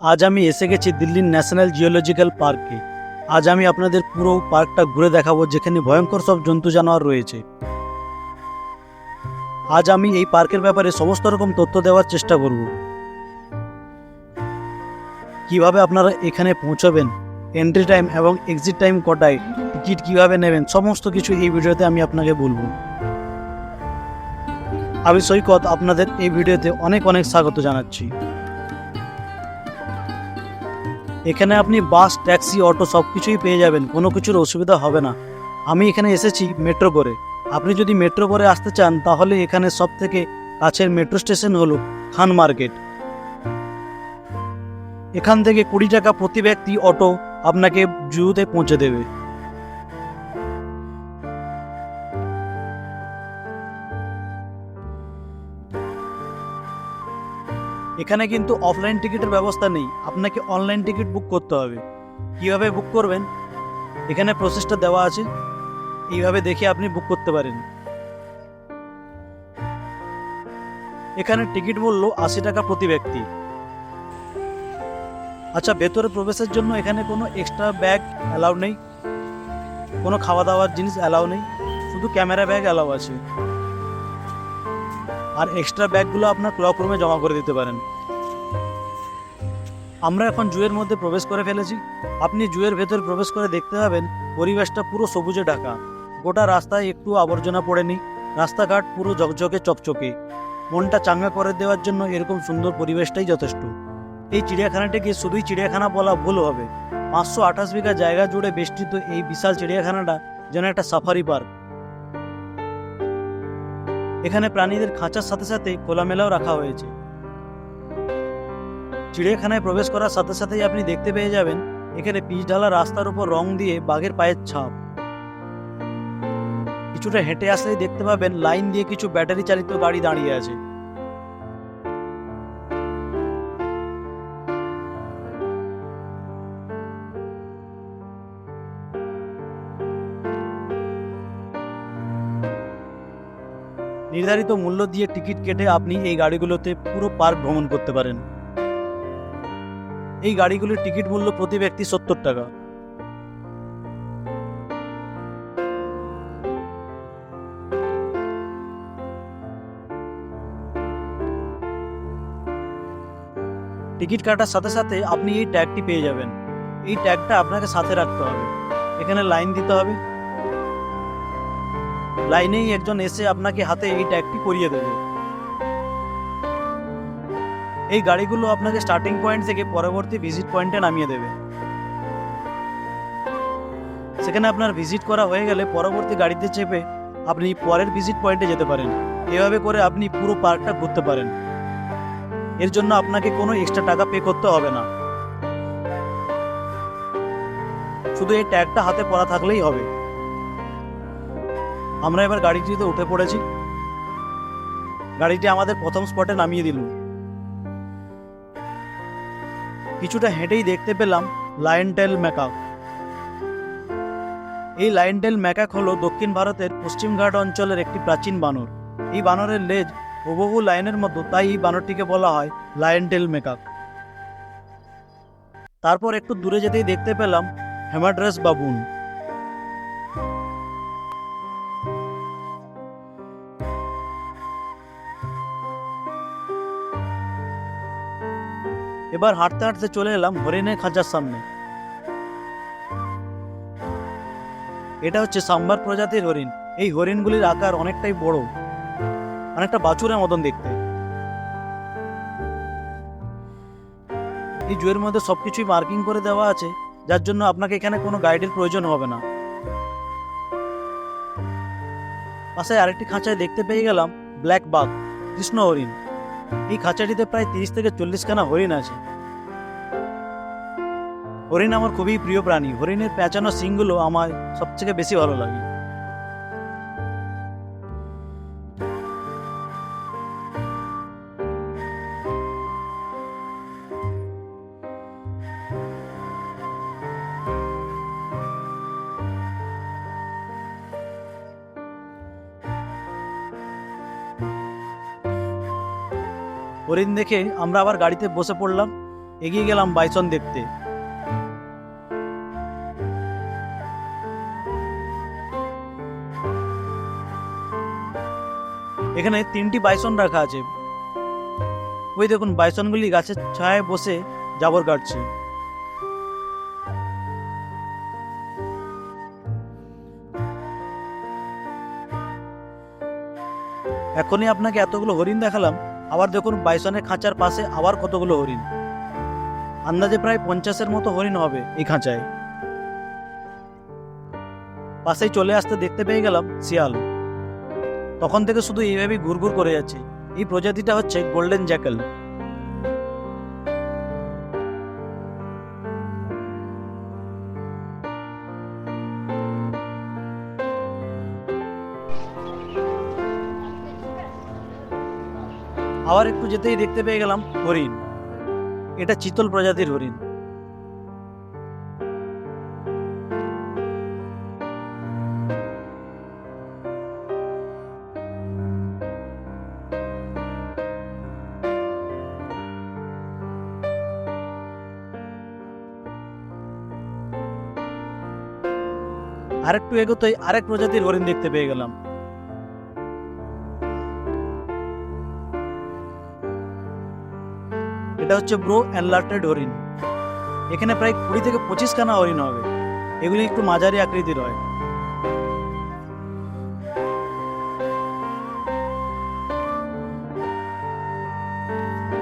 আজ আমি এসে গেছি দিল্লির ন্যাশনাল জিওলজিক্যাল পার্কে। আজ আমি আপনাদের পুরো পার্কটা ঘুরে দেখাবো, যেখানে ভয়ঙ্কর সব জন্তু জানোয়ার রয়েছে। আজ আমি এই পার্কের ব্যাপারে সমস্ত রকম তথ্য দেওয়ার চেষ্টা করব। কীভাবে আপনারা এখানে পৌঁছবেন এন্ট্রি টাইম এবং এক্সিট টাইম কটায় টিকিট কীভাবে নেবেন, সমস্ত কিছু এই ভিডিওতে আমি আপনাকে বলব। আমি সৈকত, আপনাদের এই ভিডিওতে অনেক অনেক স্বাগত জানাচ্ছি। এখানে আপনি বাস, ট্যাক্সি, অটো সব কিছুই পেয়ে যাবেন, কোনো কিছুর অসুবিধা হবে না। আমি এখানে এসেছি মেট্রো করে। আপনি যদি মেট্রো করে আসতে চান, তাহলে এখানে সব থেকে কাছের মেট্রো স্টেশন হলো খান মার্কেট। এখান থেকে কুড়ি টাকা প্রতি ব্যক্তি অটো আপনাকে জুতে পৌঁছে দেবে। এখানে কিন্তু অফলাইন টিকিটের ব্যবস্থা নেই। আপনাকে অনলাইন টিকিট বুক করতে হবে। কীভাবে বুক করবেন? এখানে প্রসেসটা দেওয়া আছে। এইভাবে দেখে আপনি বুক করতে পারেন। এখানে টিকিট মূল্য আশি টাকা প্রতি ব্যক্তি। আচ্ছা ভেতরে প্রবেশের জন্য এখানে কোনো এক্সট্রা ব্যাগ অ্যালাউ নেই। কোনো খাওয়া দাওয়ার জিনিস অ্যালাউ নেই। শুধু ক্যামেরা ব্যাগ অ্যালাউ আছে। আর এক্সট্রা ব্যাগগুলো আপনার ক্লক রুমে জমা করে দিতে পারেন। আমরা এখন জুয়ের মধ্যে প্রবেশ করে ফেলেছি। আপনি জুয়ের ভেতর প্রবেশ করে দেখতে পাবেন, পরিবেশটা পুরো সবুজে ঢাকা। গোটা রাস্তায় একটু আবর্জনা পড়েনি। রাস্তাঘাট পুরো ঝকঝকে, চকচকে। মনটা চাঙ্গা করে দেওয়ার জন্য এরকম সুন্দর পরিবেশটাই যথেষ্ট। এই চিড়িয়াখানাটিকে শুধুই চিড়িয়াখানা বলা ভুল হবে? পাঁচশো আঠাশ বিঘা জায়গা জুড়ে বেষ্টিত এই বিশাল চিড়িয়াখানাটা যেন একটা সাফারি পার্ক এখানে প্রাণীদের খাঁচার সাথে সাথে খোলামেলাও রাখা হয়েছে। চিড়িয়াখানায় প্রবেশ করার সাথে সাথেই আপনি দেখতে পেয়ে যাবেন, এখানে পিচ ঢালা রাস্তার উপর রং দিয়ে বাঘের পায়ের ছাপ। কিছুটা হেঁটে আসলেই দেখতে পাবেন, লাইন দিয়ে কিছু ব্যাটারি চালিত গাড়ি দাঁড়িয়ে আছে। নির্ধারিত মূল্য দিয়ে টিকিট কেটে আপনি এই গাড়িগুলোতে পুরো পার্ক ভ্রমণ করতে পারেন। এই গাড়িগুলির টিকিট মূল্য প্রতি ব্যক্তি সত্তর টাকা। টিকিট কাটার সাথে সাথে আপনি এই ট্যাগটি পেয়ে যাবেন। এই ট্যাগটা আপনাকে সাথে রাখতে হবে। এখানে লাইন দিতে হবে। লাইনেই একজন এসে আপনাকে হাতে এই ট্যাগটি করিয়ে দেবে। এই গাড়িগুলো আপনাকে স্টার্টিং পয়েন্ট থেকে পরবর্তী ভিজিট পয়েন্টে নামিয়ে দেবে। সেখানে আপনার ভিজিট করা হয়ে গেলে পরবর্তী গাড়িতে চেপে আপনি পরের ভিজিট পয়েন্টে যেতে পারেন। এভাবে করে আপনি পুরো পার্কটা ঘুরতে পারেন। এর জন্য আপনাকে কোনো এক্সট্রা টাকা পে করতে হবে না। শুধু এই ট্যাগটা হাতে পরা থাকলেই হবে। আমরা এবার গাড়িটিতে উঠে পড়েছি। গাড়িটি আমাদের প্রথম স্পটে নামিয়ে দিল। কিছুটা হেঁটেই দেখতে পেলাম লায়নটেল ম্যাকাক। এই লায়নটেল ম্যাকাক হলো দক্ষিণ ভারতের পশ্চিমঘাট অঞ্চলের একটি প্রাচীন বানর। এই বানরের লেজ হুবহু লায়নের মতো, তাই এই বানরটিকে বলা হয় লায়নটেল ম্যাকাক। তারপর একটু দূরে যেতেই দেখতে পেলাম হেমাড্রেস বাবুন। এবার হাঁটতে হাঁটতে চলে এলাম হরিণের খাঁচার সামনে। এটা হচ্ছে সাম্বার প্রজাতির হরিণ। এই হরিণগুলির আকার অনেকটাই বড়, অনেকটা বাছুরের মতন দেখতে। এই জুয়ের মধ্যে সবকিছুই মার্কিং করে দেওয়া আছে, যার জন্য আপনাকে এখানে কোনো গাইডের প্রয়োজন হবে না। পাশে আরেকটি খাঁচায় দেখতে পেয়ে গেলাম ব্ল্যাক বাঘ, কৃষ্ণ হরিণ। এই খাঁচাটিতে প্রায় তিরিশ থেকে চল্লিশ খানা হরিণ আছে। হরিণ আমার খুবই প্রিয় প্রাণী। হরিণের পেঁচানো সিংগুলো আমার সবথেকে বেশি ভালো লাগে। হরিণ দেখে আমরা আবার গাড়িতে বসে পড়লাম। এগিয়ে গেলাম বাইসন দেখতে। এখানে তিনটি বাইসন রাখা আছে। ওই দেখুন বাইসনগুলি গাছের ছায়ায় বসে জাবর কাটছে। এখনই আপনাকে এতগুলো হরিণ দেখালাম। আবার দেখুন বাইসনের খাঁচার পাশে আবার কতগুলো হরিণ। আন্দাজে প্রায় পঞ্চাশের মতো হরিণ হবে এই খাঁচায়। পাশেই চলে আসতে দেখতে পেয়ে গেলাম শিয়াল। তখন থেকে শুধু এইভাবেই ঘুরঘুর করে যাচ্ছে। এই প্রজাতিটা হচ্ছে গোল্ডেন জ্যাকেল। আবার একটু যেতেই দেখতে পেয়ে গেলাম হরিণ। এটা চিতল প্রজাতির হরিণ। আরেকটু এগোতেই আরেক প্রজাতির হরিণ দেখতে পেয়ে গেলাম। এটা হচ্ছে ব্রো অ্যানলার্টেড হরিণ। এখানে প্রায় কুড়ি থেকে পঁচিশ খানা হরিণ হবে। এগুলি একটু মাঝারি আকৃতির হয়।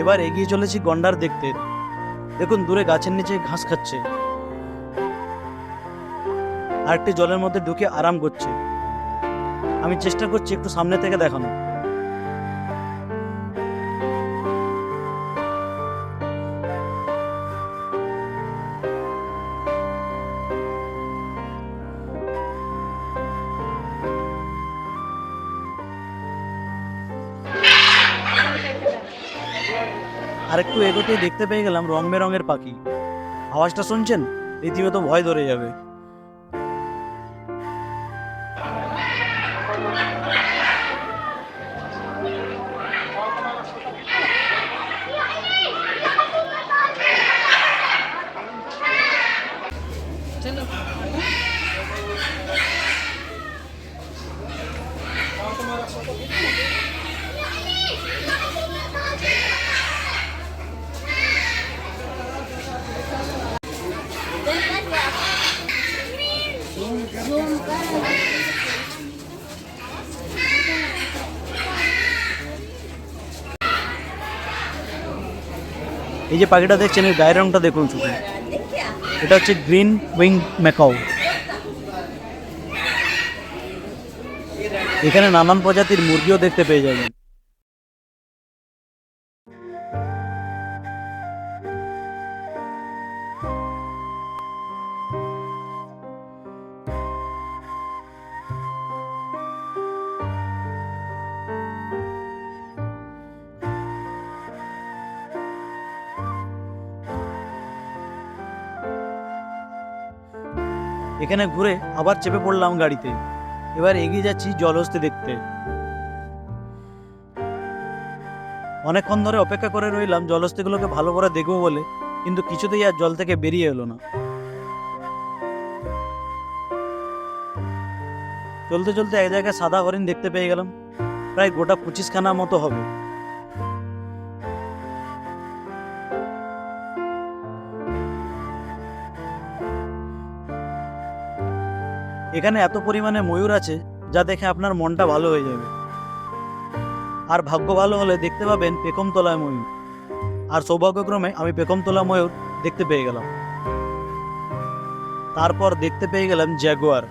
এবার এগিয়ে চলেছি গন্ডার দেখতে। দেখুন, দূরে গাছের নিচে ঘাস খাচ্ছে। আর একটি জলের মধ্যে ঢুকে আরাম করছে। আমি চেষ্টা করছি একটু সামনে থেকে দেখানো আর একটু এগোতেই দেখতে পেয়ে গেলাম রং বেরঙের পাখি। আওয়াজটা শুনছেন? রীতিমতো ভয় ধরে যাবে। এই যে পাখিটা দেখছেন, এর গায়ের রংটা দেখুন শুধু। এটা হচ্ছে গ্রিন উইং ম্যাকাও। এখানে নানান প্রজাতির মুরগিও দেখতে পেয়ে যাবেন। এখানে ঘুরে আবার চেপে পড়লাম গাড়িতে। এবার এগিয়ে যাচ্ছি জলহস্তি দেখতে। অনেকক্ষণ ধরে অপেক্ষা করে রইলাম জলহস্তিগুলোকে ভালো করে দেখব বলে, কিন্তু কিছুতেই আর জল থেকে বেরিয়ে এলো না। চলতে চলতে এক জায়গায় সাদা হরিণ দেখতে পেয়ে গেলাম। প্রায় গোটা পঁচিশ খানা মতো হবে। এখানে এত পরিমাণে ময়ূর আছে যা দেখে আপনার মনটা ভালো হয়ে যাবে। আর ভাগ্য ভালো হলে দেখতে পাবেন পেখমতলায় ময়ূর। আর সৌভাগ্যক্রমে আমি পেখমতলা ময়ূর দেখতে পেয়ে গেলাম। তারপর দেখতে পেয়ে গেলাম জ্যাগুয়ার।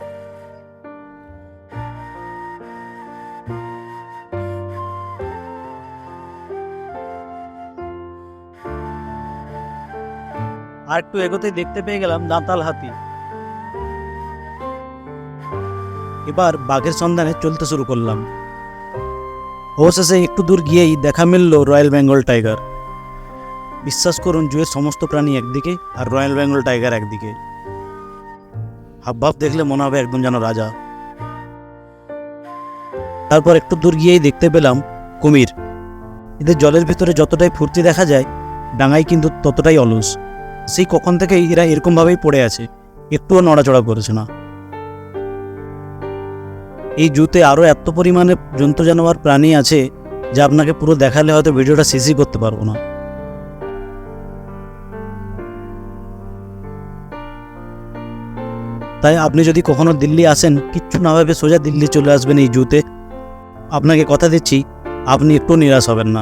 আর একটু এগোতে দেখতে পেয়ে গেলাম দাঁতাল হাতি। এবার বাঘের সন্ধানে চলতে শুরু করলাম। অবশেষে একটু দূর গিয়েই দেখা মিলল রয়্যাল বেঙ্গল টাইগার। বিশ্বাস করুন, জুয়ের সমস্ত প্রাণী একদিকে আর রয়্যাল বেঙ্গল টাইগার একদিকে। হাবভাব দেখলে মনে হবে একদম যেন রাজা। তারপর একটু দূর গিয়েই দেখতে পেলাম কুমির। এদের জলের ভিতরে যতটাই ফুর্তি দেখা যায় ডাঙায় কিন্তু ততটাই অলস। সেই কখন থেকেই এরা এরকমভাবেই পড়ে আছে। একটুও নড়াচড়া করেছে না। এই জুতে আরও এত পরিমাণে জন্তু জানোয়ার প্রাণী আছে যা আপনাকে পুরো দেখালে হয়তো ভিডিওটা শেষই করতে পারব না। তাই আপনি যদি কখনো দিল্লি আসেন, কিচ্ছু না ভেবে সোজা দিল্লি চলে আসবেন এই জুতে। আপনাকে কথা দিচ্ছি, আপনি একটু নিরাশ হবেন না।